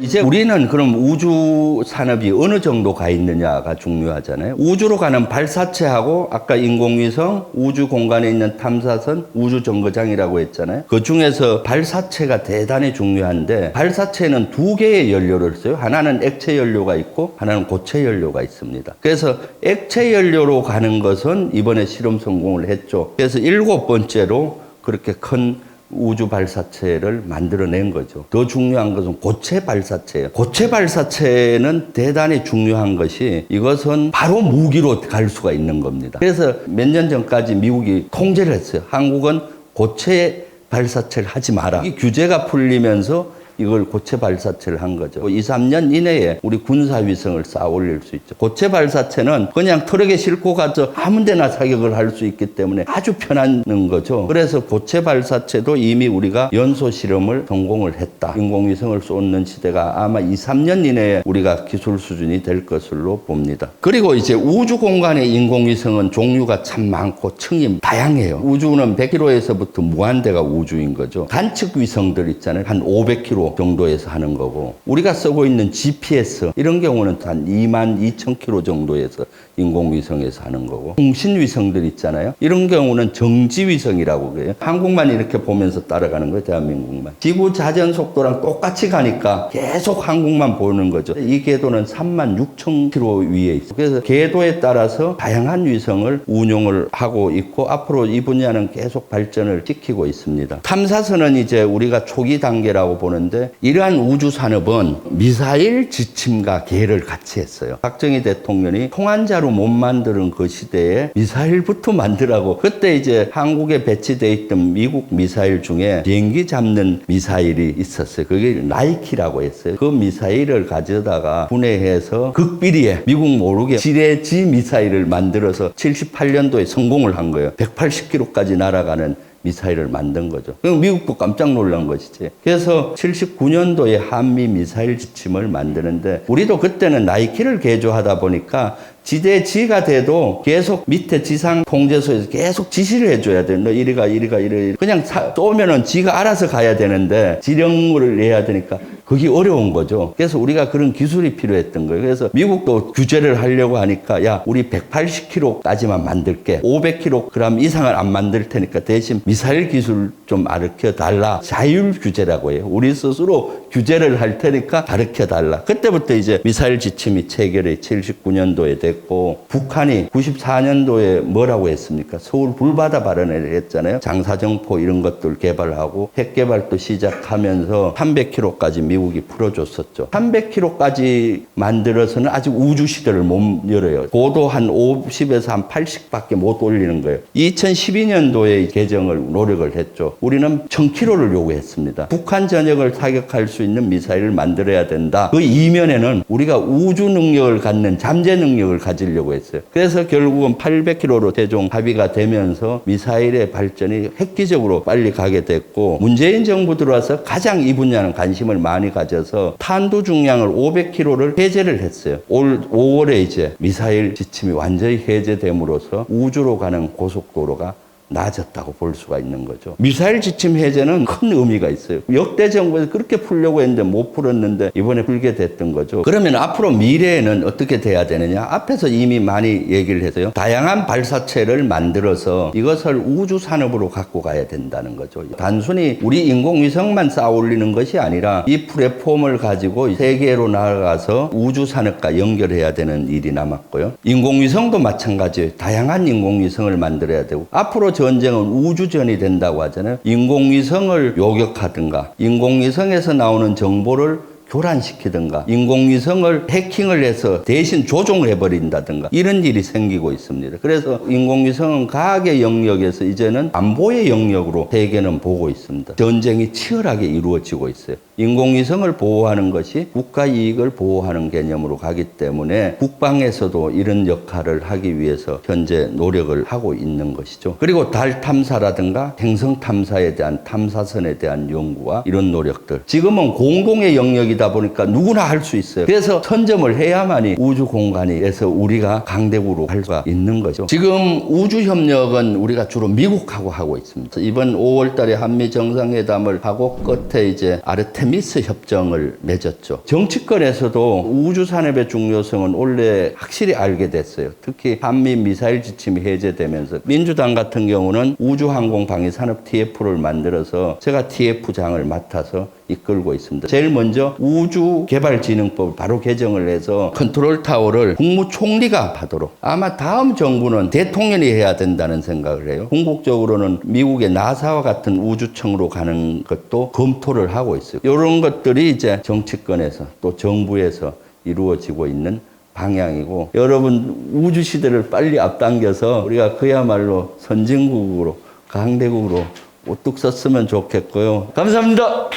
이제 우리는 그럼 우주 산업이 어느 정도 가 있느냐가 중요하잖아요. 우주로 가는 발사체하고 아까 인공위성, 우주 공간에 있는 탐사선, 우주 정거장이라고 했잖아요. 그 중에서 발사체가 대단히 중요한데 발사체는 두 개의 연료를 써요. 하나는 액체 연료가 있고 하나는 고체 연료가 있습니다. 그래서 액체 연료로 가는 것은 이번에 실험 성공을 했죠. 그래서 일곱 번째로 그렇게 큰 우주 발사체를 만들어낸 거죠. 더 중요한 것은 고체 발사체예요. 고체 발사체는 대단히 중요한 것이 이것은 바로 무기로 갈 수가 있는 겁니다. 그래서 몇 년 전까지 미국이 통제를 했어요. 한국은 고체 발사체를 하지 마라. 이 규제가 풀리면서 이걸 고체 발사체를 한 거죠. 2, 3년 이내에 우리 군사 위성을 쌓아 올릴 수 있죠. 고체 발사체는 그냥 트럭에 싣고 가서 아무 데나 사격을 할 수 있기 때문에 아주 편한 거죠. 그래서 고체 발사체도 이미 우리가 연소 실험을 성공을 했다. 인공위성을 쏘는 시대가 아마 2, 3년 이내에 우리가 기술 수준이 될 것으로 봅니다. 그리고 이제 우주 공간의 인공위성은 종류가 참 많고 층이 다양해요. 우주는 100km에서부터 무한대가 우주인 거죠. 관측 위성들 있잖아요. 한 500km 정도에서 하는 거고 우리가 쓰고 있는 GPS 이런 경우는 한 2만 2천 km 정도에서 인공위성에서 하는 거고 통신 위성들 있잖아요. 이런 경우는 정지 위성이라고 그래요. 한국만 이렇게 보면서 따라가는 거예요. 대한민국만. 지구 자전 속도랑 똑같이 가니까 계속 한국만 보는 거죠. 이 궤도는 3만 6천 km 위에 있어요. 그래서 궤도에 따라서 다양한 위성을 운용을 하고 있고 앞으로 이 분야는 계속 발전을 시키고 있습니다. 탐사선은 이제 우리가 초기 단계라고 보는데 이러한 우주 산업은 미사일 지침과 계를 같이 했어요. 박정희 대통령이 통한자로 못 만드는 그 시대에 미사일부터 만들라고 그때 이제 한국에 배치돼 있던 미국 미사일 중에 비행기 잡는 미사일이 있었어요. 그게 나이키라고 했어요. 그 미사일을 가져다가 분해해서 극비리에 미국 모르게 지뢰지 미사일을 만들어서 78년도에 성공을 한 거예요. 180km까지 날아가는 미사일을 만든 거죠. 그럼 미국도 깜짝 놀란 것이지. 그래서 79년도에 한미 미사일 지침을 만드는데 우리도 그때는 나이키를 개조하다 보니까 지대 지가 돼도 계속 밑에 지상 통제소에서 계속 지시를 해줘야 돼. 너 이리가 이리가 이리 그냥 사- 쏘면은 지가 알아서 가야 되는데 지령을 내야 되니까 그게 어려운 거죠. 그래서 우리가 그런 기술이 필요했던 거예요. 그래서 미국도 규제를 하려고 하니까 야 우리 180kg까지만 만들게 500kg 이상을 안 만들 테니까 대신 미사일 기술 좀 가르쳐 달라. 자율 규제라고 해요. 우리 스스로 규제를 할 테니까 가르쳐 달라. 그때부터 이제 미사일 지침이 체결이 79년도에 됐고 북한이 94년도에 뭐라고 했습니까? 서울 불바다 발언을 했잖아요. 장사정포 이런 것들 개발하고 핵 개발도 시작하면서 300km까지 미국이 풀어줬었죠. 300km까지 만들어서는 아직 우주 시대를 못 열어요. 고도 한 50에서 한 80밖에 못 올리는 거예요. 2012년도에 개정을 노력을 했죠. 우리는 1000km를 요구했습니다. 북한 전역을 타격할 수 있는 미사일을 만들어야 된다. 그 이면에는 우리가 우주 능력을 갖는 잠재 능력을 가지려고 했어요. 그래서 결국은 800km로 최종 합의가 되면서 미사일의 발전이 획기적으로 빨리 가게 됐고 문재인 정부 들어와서 가장 이 분야는 관심을 많이 가져서 탄두 중량을 500km를 해제를 했어요. 올 5월에 이제 미사일 지침이 완전히 해제됨으로써 우주로 가는 고속도로가 낮았다고 볼 수가 있는 거죠. 미사일 지침 해제는 큰 의미가 있어요. 역대 정부에서 그렇게 풀려고 했는데 못 풀었는데 이번에 풀게 됐던 거죠. 그러면 앞으로 미래에는 어떻게 돼야 되느냐? 앞에서 이미 많이 얘기를 해서요. 다양한 발사체를 만들어서 이것을 우주 산업으로 갖고 가야 된다는 거죠. 단순히 우리 인공위성만 쌓아 올리는 것이 아니라 이 플랫폼을 가지고 세계로 나아가서 우주 산업과 연결해야 되는 일이 남았고요. 인공위성도 마찬가지예요. 다양한 인공위성을 만들어야 되고 앞으로 전쟁은 우주전이 된다고 하잖아요. 인공위성을 요격하든가 인공위성에서 나오는 정보를 교란시키든가 인공위성을 해킹을 해서 대신 조종을 해버린다든가 이런 일이 생기고 있습니다. 그래서 인공위성은 과학의 영역에서 이제는 안보의 영역으로 세계는 보고 있습니다. 전쟁이 치열하게 이루어지고 있어요. 인공위성을 보호하는 것이 국가 이익을 보호하는 개념으로 가기 때문에 국방에서도 이런 역할을 하기 위해서 현재 노력을 하고 있는 것이죠. 그리고 달 탐사라든가 행성 탐사에 대한 탐사선에 대한 연구와 이런 노력들. 지금은 공동의 영역이다 보니까 누구나 할 수 있어요. 그래서 선점을 해야만이 우주 공간에서 우리가 강대국으로 할 수가 있는 거죠. 지금 우주 협력은 우리가 주로 미국하고 하고 있습니다. 이번 5월 달에 한미 정상회담을 하고 끝에 이제 아르테 아르테미스 협정을 맺었죠. 정치권에서도 우주 산업의 중요성은 원래 확실히 알게 됐어요. 특히 한미 미사일 지침이 해제되면서 민주당 같은 경우는 우주항공 방위 산업 TF를 만들어서 제가 TF장을 맡아서 이끌고 있습니다. 제일 먼저 우주개발진흥법을 바로 개정을 해서 컨트롤 타워를 국무총리가 하도록 아마 다음 정부는 대통령이 해야 된다는 생각을 해요. 궁극적으로는 미국의 나사와 같은 우주청으로 가는 것도 검토를 하고 있어요. 이런 것들이 이제 정치권에서 또 정부에서 이루어지고 있는 방향이고 여러분 우주 시대를 빨리 앞당겨서 우리가 그야말로 선진국으로 강대국으로 우뚝 섰으면 좋겠고요. 감사합니다.